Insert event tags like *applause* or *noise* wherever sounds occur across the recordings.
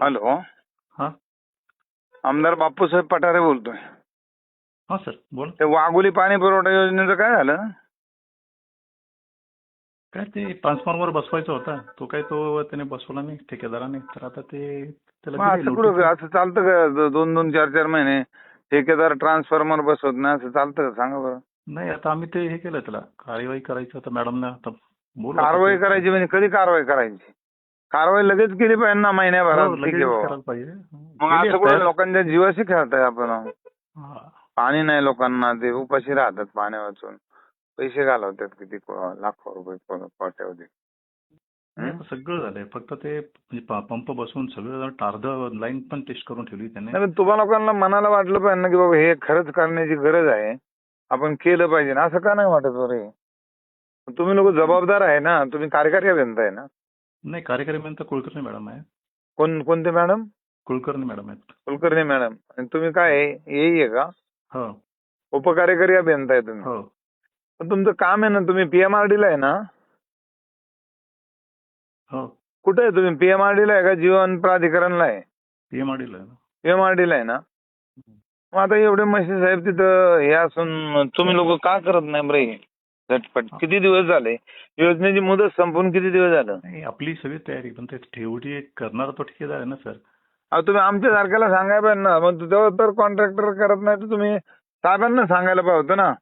Hello. हा. आमदार बापूसाहेब पठारे बोलतोय. हा सर. बोल. ते वाघोली पाणी पुरवठा योजनेचं काय झालं? काय ते ट्रान्सफॉर्मर बसवायचा होता. तो काय तो त्याने बसवला नाही ठेकेदाराने. तर आता ते त्याला दिली असं कुठं notice. असं चालतं का? द- दोन दोन चार चार महिने ठेकेदार ट्रान्सफॉर्मर बसवत नाही असं चालतं का? सांगा बरं. नाही आता आम्ही ते हे केलं त्याला. कार्यवाही करायची आता मॅडमने आता बोलू आता कारवाई ते. करायची म्हणजे कधी कारवाई करायची? कारवाई लगेच केली पाहिजे ना महिन्याभरात हो, ठीक लगेच आहे बाबा. करायला पाहिजे. मग असं कुठं. लोकांच्या जीवाशी खेळताय आपण. हा. पाणी नाही लोकांना ते उपाशी राहतात पाण्या वाचून. पैसे घालवतात किती को- लाखो रुपये को- कोट्यावधी सगळं झालंय. फक्त ते म्हणजे प- पंप बसवून सगळं अर्ध लाईन पण टेस्ट करून ठेवली त्याने. नाही पण तुम्हा लोकांना मनाला वाटलं पाहिजे ना की बाबा हे खरंच करण्याची गरज आहे. आपण केलं पाहिजे ना. असं का नाही वाटत बरे तुम्ही लोक जबाबदार आहे ना. तुम्ही कार्यकारी अभियंता आहे ना. नाही कार्यकारी म्हणता कुलकर्णी मॅडम आहे कोण कोणते मॅडम? कुलकर्णी मॅडम आहेत. कुलकर्णी मॅडम. आणि तुम्ही काय येई का? हो. उपकार्यकारी अभियंता आहे तुम्ही. हो. पण तुमचं काम आहे ना तुम्ही पीएमआरडी ला आहे ना? हो. कुठे आहे तुम्ही? पीएमआरडी ला आहे का? जीवन प्राधिकरणला आहे? पीएमआरडीला आहे ना. पीएमआरडी ला आहे ना? मग आता एवढे मशी साहेब तिथं हे असून तुम्ही लोक का करत नाही बरे झटपट किती दिवस झाले? योजनेची मुदत संपून किती दिवस झालं? नाही आपली सगळी तयारी पण ते ठेवटी करणारा तो ठेकेदार आहे ना सर. अहो तुम्ही आमच्या सारख्याला सांगायला पाहिजे ना मग तेव्हा तर कॉन्ट्रॅक्टर करत नाही तर तुम्ही साहेबांना सांगायला पाहिजे होतं ना.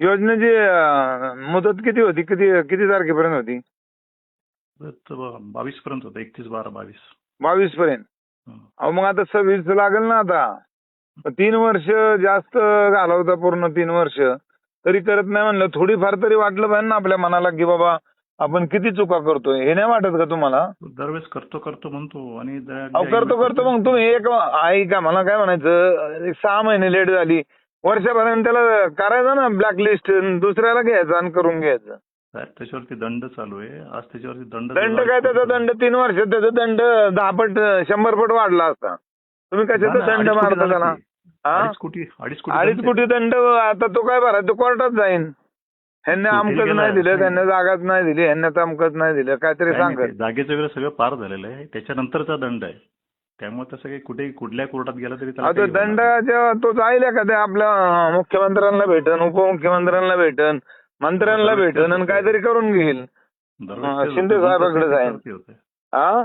योजनेची मुदत किती होती? किती किती तारखेपर्यंत होती? बावीस पर्यंत होतं एकतीस बारा बावीस. बावीस पर्यंत. अहो मग आता सव्वीस लागेल ना आता. तीन वर्ष जास्त घालवता पूर्ण तीन वर्ष. तरी करत नाही म्हणलं. थोडीफार तरी वाटलं पाहिजे ना आपल्या मनाला की बाबा आपण किती चुका करतोय? हे नाही वाटत का तुम्हाला? दरवेळेस करतो करतो म्हणतो आणि करतो करतो. मग तुम्ही एक ऐका मला काय म्हणायचं? सहा महिने लेट झाली. वर्षापर्यंत त्याला करायचं ना ब्लॅकलिस्ट दुसऱ्याला घ्यायचं आणि करून घ्यायचं. त्याच्यावरती दंड चालू आहे. आज त्याच्यावरती दंड दंड काय त्याचा दंड? तीन वर्ष त्याचा दंड दहा पट शंभर पट वाढला असता. तुम्ही कशाचा दंड मारता त्याला? कोटी अडीच कोटी दंड आता तो काय भरा तो कोर्टात जाईन. ह्यांनी अमकच. नाही दिलं त्यांना जागाच नाही दिली ह्यांना तमकच नाही दिलं. काहीतरी सांगत. जागेचं वगैरे सगळं पार झालेलं आहे. त्याच्यानंतरचा दंड आहे. त्यामुळे तसं काही कुठेही कुठल्या कोर्टात गेला तरी आता काही होणार दंड नाही. जेव्हा तो जाईल एखाद्या आपल्या मुख्यमंत्र्यांना भेटन उपमुख्यमंत्र्यांना भेटन मंत्र्यांना भेटन आणि काहीतरी करून घेईल. शिंदे. साहेबाकडे म्हणून जाईन. त्याच्यावरती होतंय. हा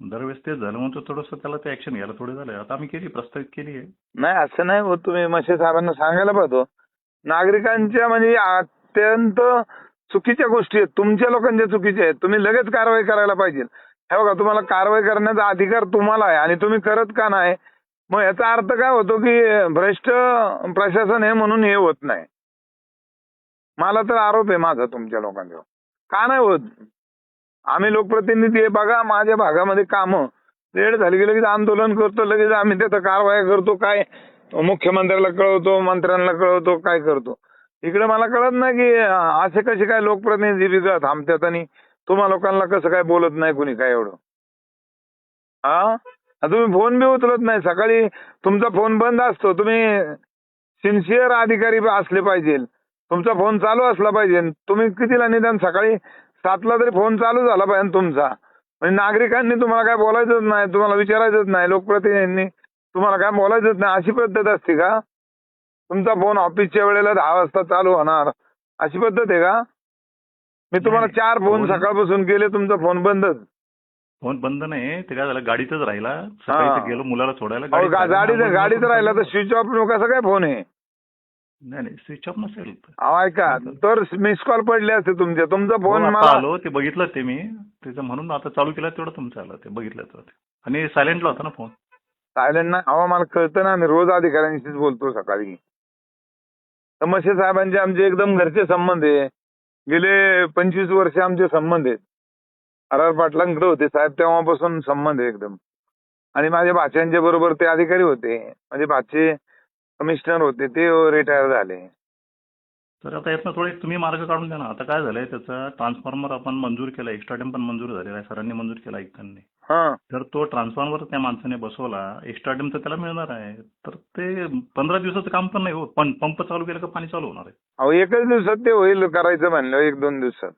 दरवेळेस तेच झालं म्हणून थोडंसं त्याला ते ऍक्शन घ्यायला थोडे झालं. आता आम्ही केली प्रस्तावित केली आहे. नाही असं नाही होत. तुम्ही मशे साहेबांना सांगायला पाहतो. नागरिकांच्या म्हणजे अत्यंत चुकीच्या गोष्टी आहेत. तुमच्या लोकांच्या चुकीच्या आहेत. तुम्ही लगेच कारवाई करायला पाहिजे. हे बघा तुम्हाला कारवाई करण्याचा अधिकार तुम्हाला आहे आणि तुम्ही करत का नाही? मग याचा अर्थ काय होतो की भ्रष्ट प्रशासन हे म्हणून हे होत नाही. मला तर आरोप आहे माझा तुमच्या लोकांच्यावर का नाही होत? आम्ही लोकप्रतिनिधी आहे बघा माझ्या भागामध्ये कामं. लेट झाली की लगेच आंदोलन करतो लगेच आम्ही त्याचा कारवाया करतो काय मुख्यमंत्र्याला कळवतो मंत्र्यांना कळवतो काय करतो. इकडे मला कळत नाही की असे कसे काय लोकप्रतिनिधी बिघा थांबतात आणि तुम्हा लोकांना कसं काय बोलत नाही कुणी काय एवढं? हा तुम्ही फोन बी उचलत नाही. सकाळी तुमचा फोन बंद असतो. तुम्ही सिन्सिअर अधिकारी असले पाहिजे. तुमचा फोन चालू असला पाहिजे. तुम्ही कितीला निदान सकाळी सातला तरी फोन चालू झाला पाहिजे तुमचा. म्हणजे नागरिकांनी तुम्हाला काय बोलायचंच नाही तुम्हाला विचारायचंच नाही लोकप्रतिनिधींनी तुम्हाला काय बोलायचंच नाही अशी पद्धत असते का? तुमचा फोन ऑफिसच्या वेळेला दहा वाजता चालू होणार. अशी पद्धत आहे का? मी तुम्हाला चार फोन सकाळपासून केले तुमचा फोन बंदच फोन बंद नाही ते काय झालं गाडीतच राहिला. सकाळी गेलो मुलाला सोडायला. गाडीत राहिला तर. स्विच ऑफ कसा काय फोन आहे? नाही नाही स्विच ऑफ नसेल अहो ऐका तर मिस कॉल पडले असते तुमचे. तुमचा फोन हो, आता मला आलो ते बघितलं ते मी. त्याचं म्हणून आता चालू केलं तेवढं तुमचं आलं ते बघितलं तर. ते. आणि सायलेंटला होता ना फोन सायलेंट ना अहो मला कळतं ना मी रोज अधिकाऱ्यांशीच बोलतो सकाळी. तर मसे साहेबांचे आमचे एकदम घरचे संबंध आहे. गेले पंचवीस वर्ष आमचे संबंध आहेत. आर आर पाटलांकडे होते साहेब तेव्हापासून संबंध आहे एकदम. आणि माझ्या भाच्यांच्या बरोबर ते अधिकारी होते. माझे भाचे कमिशनर होते ते रिटायर झाले. तर आता यातनं थोडे तुम्ही मार्ग काढून द्या ना. आता काय झालंय त्याचा ट्रान्सफॉर्मर आपण मंजूर केला एक्स्ट्रा डॅम पण मंजूर झालेला आहे सरांनी मंजूर केला आयुक्तांनी हा. तर तो ट्रान्सफॉर्मर त्या माणसाने बसवला एक्स्ट्रा डॅम तर त्याला मिळणार आहे. तर ते पंधरा दिवसाचं काम पण नाही हो पण पंप चालू केलं का पाणी चालू होणार आहे. अहो एकच दिवसात ते होईल करायचं म्हणलं एक दोन दिवसात.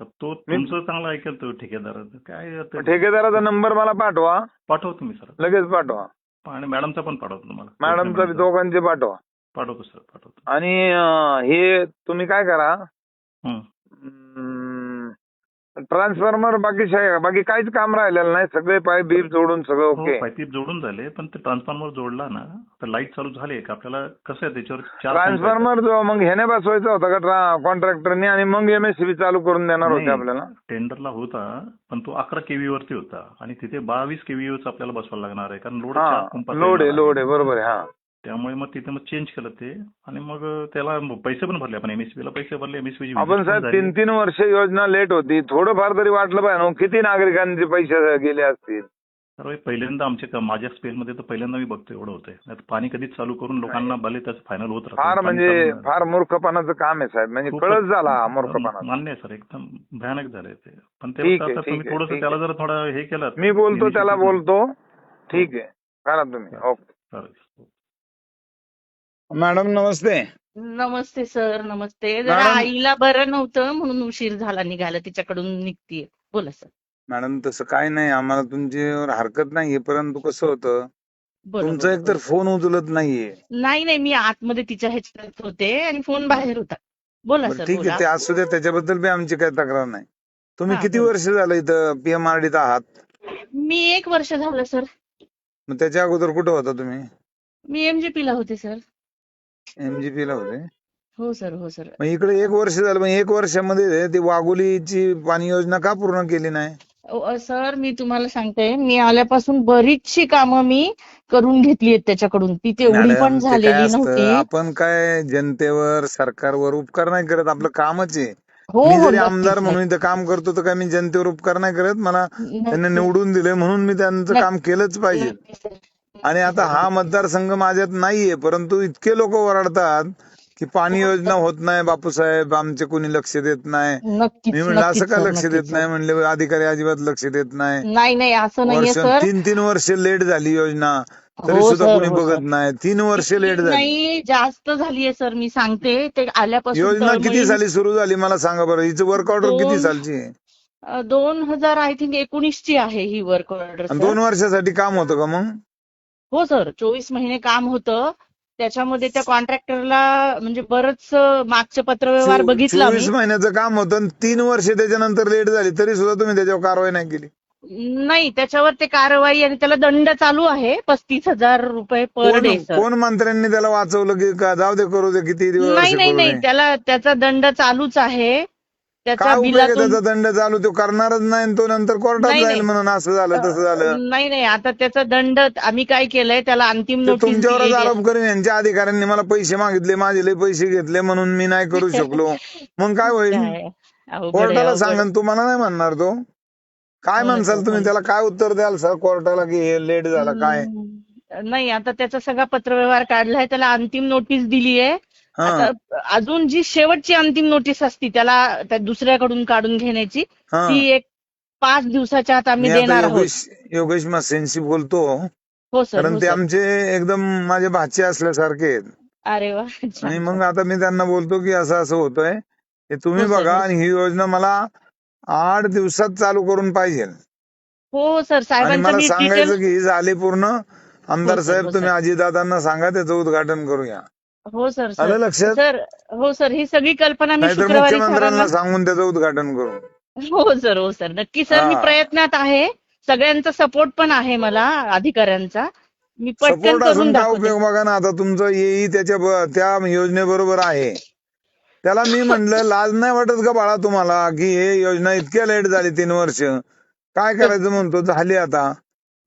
तर तो तुमचं चांगलं ऐकेल तो ठेकेदार. काय ठेकेदाराचा नंबर मला पाठवा. पाठवतो मी सर. लगेच पाठवा. आणि मॅडमचा पण पाठवतो तुम्हाला. मॅडमचा दोघांचे पाठवा. पाठवतो सर पाठवतो. आणि हे तुम्ही काय करा हं. ट्रान्सफॉर्मर बाकी बाकी काहीच काम राहिलेलं नाही. सगळे पाईप बीप जोडून सगळं हो ओके पाईप जोडून झाले पण ते ट्रान्सफॉर्मर जोडला ना तर लाइट चालू झाली का आपल्याला कसं आहे त्याच्यावर ट्रान्सफॉर्मर जो मग ह्याने बसवायचा होता का कॉन्ट्रॅक्टरने आणि मग एमएससीबी चालू करून देणार होते. आपल्याला? टेंडरला होता पण तो अकरा केव्ही वरती होता. आणि तिथे बावीस केव्ही आपल्याला बसवायला लागणार आहे कारण लोड हा लोड आहे लोड आहे बरोबर आहे हा. त्यामुळे मग तिथे मग चेंज केलं ते. आणि मग त्याला पैसे पण भरले आपण. एमएसपी ला पैसे भरले एमएसपी आपण साहेब तीन तीन वर्ष योजना लेट होती. थोडंफार तरी वाटलं पाहिजे किती नागरिकांचे पैसे गेले असतील? पहिल्यांदा आमच्या माझ्या स्पेलमध्ये तर पहिल्यांदा मी बघतो एवढं होतंय. पाणी कधीच चालू करून लोकांना भले त्याचं फायनल होत राहतं. फार म्हणजे. फार मूर्खपणाचं काम आहे साहेब. म्हणजे कळत झाला मूर्खपणा. मान्य आहे सर एकदम भयानक झालंय ते. पण ते थोडस त्याला जर थोडं हे केलं. मी बोलतो त्याला बोलतो. ठीक आहे. करा तुम्ही. ओके. मॅडम नमस्ते. नमस्ते सर. नमस्ते. जरा मॅडम- आईला बरं नव्हतं म्हणून उशीर झाला निघाला तिच्याकडून निघतीये. बोला सर. मॅडम तसं काय नाही. आम्हाला तुमच्यावर हरकत नाहीये परंतु कसं होतं? बोला, तुमचा बोला, एकतर बोला. फोन उचलत नाहीये. नाही नाही. मी आतमध्ये तिच्या ह्याच्यात होते आणि फोन बाहेर होता. बोला बरं सर ठीक बोला. आहे ते असू द्या त्याच्याबद्दल बी आमची काही तक्रार नाही. तुम्ही हा, किती बोला. वर्ष झालं इथं पीएमआरडीत आहात? मी एक वर्ष झालं सर. मग त्याच्या अगोदर कुठं होता तुम्ही? मी एमजीपी ला होते सर. एमजीपी ला होते हो सर हो सर मग इकडे एक वर्ष झालं मग एक वर्षामध्ये ती वाघोलीची पाणी योजना का पूर्ण केली नाही अ, सर मी तुम्हाला सांगते मी आल्यापासून बरीचशी कामं मी करून घेतली आहेत त्याच्याकडून ती तेवढी मॅडम, पण ते काय झालेली असतं, नव्हती आपण काय जनतेवर सरकारवर उपकार नाही करत आपलं कामच आहे हो मी हो जरी नक्कीच, आमदार म्हणून. इथं काम करतो तर काय मी जनतेवर उपकार नाही करत मला त्यांनी. निवडून दिले म्हणून मी त्यांचं. काम केलंच पाहिजे नक्कीच, सर. आणि आता हा मतदारसंघ माझ्यात नाहीये परंतु इतके लोक ओरडतात की पाणी योजना होत नाही बापूसाहेब आमचे कोणी लक्ष देत नाही. मी म्हणलं असं का लक्ष देत. नाही म्हणले अधिकारी अजिबात लक्ष देत नाही. नाही नाही असं वर्ष सर. तीन तीन वर्ष लेट झाली योजना तरी हो सुद्धा सर, कोणी हो बघत. नाही. तीन वर्ष लेट झाली. जास्त झालीये सर मी सांगते. ते आल्यापासून योजना किती साली सुरू झाली मला सांगा बरं. हिचं वर्क ऑर्डर किती सालची दोन हजार आय थिंक एकोणीस ची आहे ही वर्क ऑर्डर दोन वर्षासाठी काम होतं का मग? हो सर चोवीस महिने काम होतं. त्याच्यामध्ये त्या कॉन्ट्रॅक्टरला म्हणजे बरंच मागचे पत्रव्यवहार बघितला चोवीस महिन्याचं काम होतं आणि तीन वर्ष त्याच्यानंतर लेट झाली तरी सुद्धा तुम्ही त्याच्यावर कारवाई नाही केली. नाही त्याच्यावर ते कारवाई आणि त्याला दंड चालू आहे पस्तीस हजार रुपये पर डे कोण सर. कोण मंत्र्यांनी त्याला वाचवलं की का? जाऊ दे करू दे किती दिवस नाही नाही करू नाही दे. त्याला त्याचा दंड चालूच आहे. त्याच्या काय उपयोग आहे बिलातून त्याचा दंड चालू? तो करणारच नाही आणि तो नंतर कोर्टात नाही, जाईल नाही. म्हणून असं झालं तसं झालं. नाही नाही. आता त्याचा दंड आम्ही काय केलंय? त्याला अंतिम ते नोटीस तुमच्यावरच दिलेली. आरोप करेन. यांच्या अधिकाऱ्यांनी मला पैसे मागितले माझे लय पैसे घेतले म्हणून मी नाही करू शकलो. मग काय होईल? *laughs* काय? अवघड आहे, कोर्टाला अवघड. सांगा तुम्हाला नाही म्हणणार तो. काय म्हणसाल तुम्ही. त्याला काय उत्तर द्याल सर कोर्टाला की हे लेट झालं काय? हम्म, नाही आता त्याचा सगळा पत्रव्यवहार काढलाय त्याला अंतिम नोटीस दिली आहे आता अजून जी शेवटची अंतिम नोटीस असती त्याला त्या दुसऱ्याकडून काढून घेण्याची हा. ती एक पाच दिवसाच्या आत मी आम्ही आता देणार आहोत. योगेश योगेश मासेंशी बोलतो. हो सर कारण हो ते सर. आमचे एकदम माझे भाचे असल्यासारखे आहेत. अरे वा छान, आणि. मग आता मी त्यांना बोलतो की असं असं होतंय. हे तुम्ही हो सर, बघा हो. आणि ही योजना मला आठ दिवसात चालू करून पाहिजे. हो सर आणि साहेबांचं मला मी सांगायचं डिटेल की ही झाली पूर्ण. आमदार हो सर, साहेब हो तुम्ही सर. अजितदादांना सांगा त्याचं उद्घाटन करूया. हो सर आलं सर लक्षात? सर हो सर. ही सगळी कल्पना मी नाहीतर शुक्रवारी मुख्यमंत्र्यांना सरांना सांगून त्याचं उद्घाटन करू हो सर हो सर. नक्की सर मी हा. प्रयत्नात आहे. सगळ्यांचा सपोर्ट पण आहे मला अधिकाऱ्यांचा. मी पटकन सपोर्ट करून असून काय दाखवते. उपयोग बघा ना आता तुमचं येई त्याच्या ब- त्या योजनेबरोबर आहे. त्याला मी म्हणलं लाज नाही वाटत का बाळा तुम्हाला की हे योजना इतक्या लेट झाली तीन वर्ष? काय करायचं म्हणतो? झाली आता.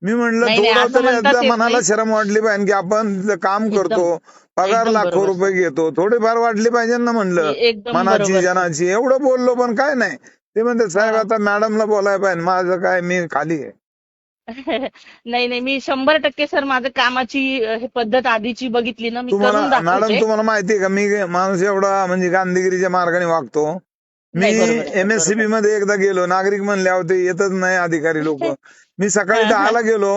मी म्हणलं नाही, नाही, थोडं असं तरी म्हणतात आता येत मनाला नाही. शरम वाटली पाहिजे की आपण तिथं काम एकदम- करतो. पगार लाखो रुपये घेतो. थोडीफार वाटली पाहिजे ना म्हणलं. मनाची जनाची. एवढं बोललो पण काय नाही. ते म्हणते साहेब. आता मॅडमला बोलाय पाहिजे. माझं काय मी खाली आहे. *laughs* नाही नाही. मी शंभर टक्के सर माझं कामाची हे पद्धत आधीची बघितली ना मी करून तुम्हाला मॅडम तुम्हाला माहिती आहे का? मी माणूस एवढा म्हणजे गांधीगिरीच्या मार्गाने वागतो. मी बरोबर आहे, एमएससीबी बरोबर. मध्ये एकदा गेलो. नागरिक म्हणले अहो ते येतच नाही अधिकारी लोक. मी सकाळी. दहाला गेलो.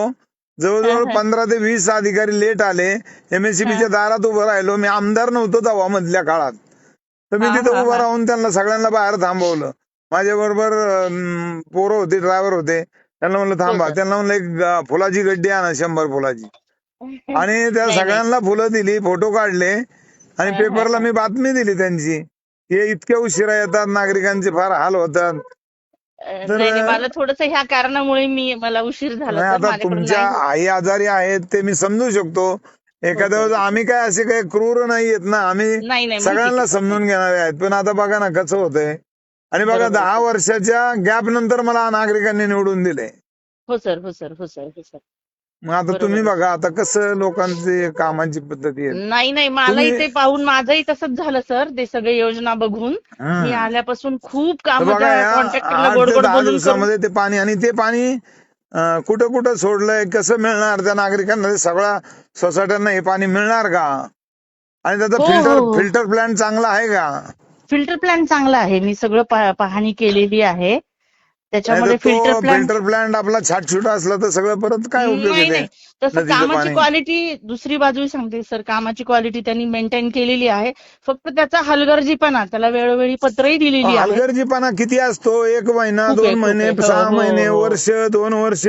जवळजवळ. *laughs* पंधरा ते वीस अधिकारी लेट आले. एमएससीबीच्या दारात उभं राहिलो. मी आमदार नव्हतो तेव्हा मधल्या काळात. तर मी तिथे उभं. राहून त्यांना सगळ्यांना बाहेर थांबवलं. माझ्या बरोबर पोरं होते ड्रायव्हर होते. त्यांना म्हणलं थांबा. हो. त्यांना म्हणलं एक फुलाची गड्डी आणा शंभर फुलाची. *laughs* आणि त्या सगळ्यांना फुलं दिली फोटो काढले. आणि पेपरला. मी बातमी दिली त्यांची. हे इतक्या उशिरा येतात नागरिकांचे फार हाल होतात. नाही नाही, मला थोडस ह्या कारणामुळे मी मला उशीर झाला नाही आता माझ्याकडून तुमच्या नाही. आई आजारी आहेत ते मी समजू शकतो एखाद्या हो, वेळेस आम्ही काय असे काही क्रूर नाही येत ना आम्ही नाही नाही माहिती सगळ्यांना आहे. समजून घेणारे आहेत पण आता बघा ना कसं होतंय आणि बघा बरोबर. दहा वर्षाच्या गॅप नंतर मला नागरिकांनी निवडून दिले हो सर हो सर हो सर हो सर मग आता. तुम्ही बघा आता कसं लोकांची कामाची पद्धती आहे नाही नाही मला तुम्ही- इथे पाहून माझंही तसंच झालं सर ते सगळे योजना बघून हं. मी आल्यापासून खूप तर काम बघा या कॉन्ट्रॅक्टरला आठ गोड ते गोड दहा बोलून करून दिवसामध्ये ते पाणी आणि ते पाणी अं, कुठं कुठं सोडलंय कसं मिळणार त्या नागरिकांना ते सगळ्या सोसायट्यांना हे पाणी मिळणार का आणि त्याचा हो, फिल्टर हो. फिल्टर प्लांट चांगला आहे का फिल्टर प्लांट चांगला आहे मी सगळं पा- पाहणी केलेली आहे त्याच्यामध्ये फिल्टर प्लांट फिल्टर प्लांट आपला छाटछुट असला तर सगळं परत काय उपयोग नाही तसं नदीचं कामाची पाणी. क्वालिटी दुसरी बाजू सांगते सर कामाची क्वालिटी त्यांनी मेंटेन केलेली आहे फक्त त्याचा हलगर्जीपणा त्याला वेळोवेळी पत्रही दिलेली आहे हलगर्जीपणा किती असतो एक महिना खूप आहे, दोन खूप महिने आहे. हो, सहा हो, महिने हो. वर्ष दोन वर्ष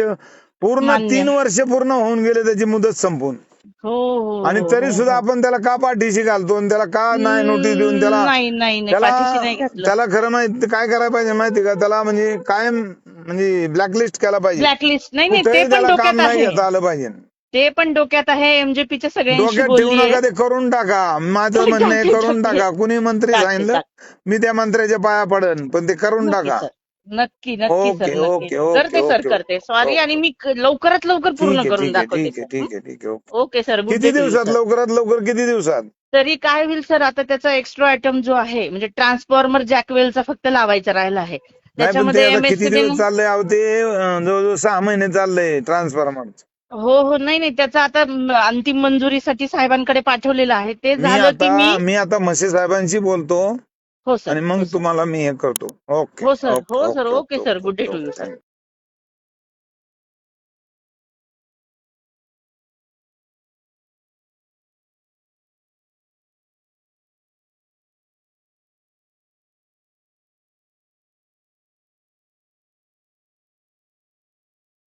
पूर्ण मान्य. तीन वर्ष पूर्ण होऊन गेले त्याची मुदत संपून आणि हो, तरी हो, सुद्धा हो. आपण त्याला का पाठीशी घालतो आणि त्याला का नाही नोटीस देऊन त्याला नाही नाही नाही त्याला त्याला खरं माहिती काय करायला पाहिजे माहिती का? त्याला म्हणजे कायम म्हणजे ब्लॅकलिस्ट केला पाहिजे. ब्लॅकलिस्ट नाही त्याला काम नाही घेता आलं पाहिजे. ते पण डोक्यात आहे एमजेपीच्या सगळ्यांशी डोक्यात ठेवू नका ते करून टाका. माझं म्हणणं आहे करून. टाका. कुणी मंत्री सांगितलं मी त्या मंत्र्याच्या पाया पडन पण ते करून टाका. नक्की नक्की ओके, सर नक्की. ओके, ओके, करते सर ओके, करते. सॉरी. आणि मी क- लवकरात लवकर ठीक पूर्ण आहे करून ठीक आहे दाखवते ठीक आहे सर. ठीक आहे ठीक आहे ओके. ओके सर किती दिवसात लवकरात लवकर किती दिवसात? तरी काय होईल सर आता त्याचा एक्स्ट्रा आयटम जो आहे म्हणजे ट्रान्सफॉर्मर जॅकवेलचा फक्त लावायचा राहिला आहे. नाही पण ते त्याच्यामध्ये आता किती एमएससीबी दिवस चाललंय अहो ते अं, जवळजवळ सहा महिने चाललंय ट्रान्सफॉर्मर. हो हो नाही नाही त्याचा आता म, अंतिम मंजुरीसाठी साहेबांकडे पाठवलेलं आहे. ते मी झालं की आता मी मी आता म्हसे साहेबांशी बोलतो. हो सर आणि मग हो सर. तुम्हाला मी हे करतो ओके हो सर, हो sir, okay sir. To you, sir. thank you.